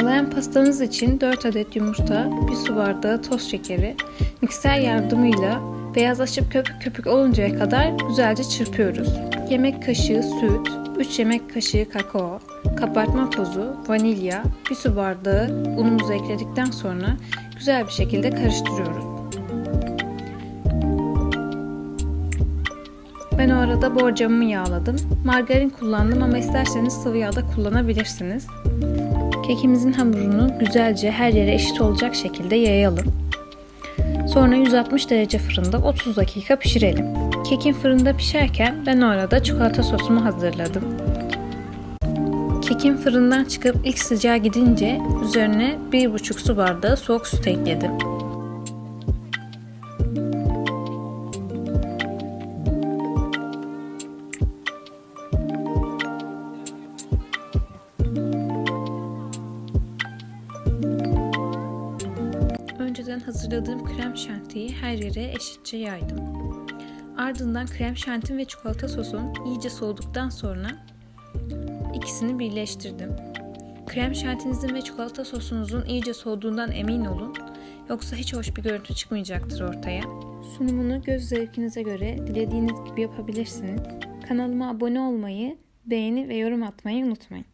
Çağlayan pastamız için 4 adet yumurta, 1 su bardağı toz şekeri, mikser yardımıyla beyazlaşıp köpük köpük oluncaya kadar güzelce çırpıyoruz. Yemek kaşığı süt, 3 yemek kaşığı kakao, kabartma tozu, vanilya, 1 su bardağı unumuzu ekledikten sonra güzel bir şekilde karıştırıyoruz. Ben o arada borcamımı yağladım. Margarin kullandım ama isterseniz sıvı yağ da kullanabilirsiniz. Kekimizin hamurunu güzelce her yere eşit olacak şekilde yayalım. Sonra 160 derece fırında 30 dakika pişirelim. Kekin fırında pişerken ben o arada çikolata sosumu hazırladım. Kekin fırından çıkıp ilk sıcağı gidince üzerine 1,5 su bardağı soğuk süt ekledim. Önceden hazırladığım krem şantiyi her yere eşitçe yaydım. Ardından krem şantim ve çikolata sosum iyice soğuduktan sonra ikisini birleştirdim. Krem şantinizin ve çikolata sosunuzun iyice soğuduğundan emin olun. Yoksa hiç hoş bir görüntü çıkmayacaktır ortaya. Sunumunu göz zevkinize göre dilediğiniz gibi yapabilirsiniz. Kanalıma abone olmayı, beğeni ve yorum atmayı unutmayın.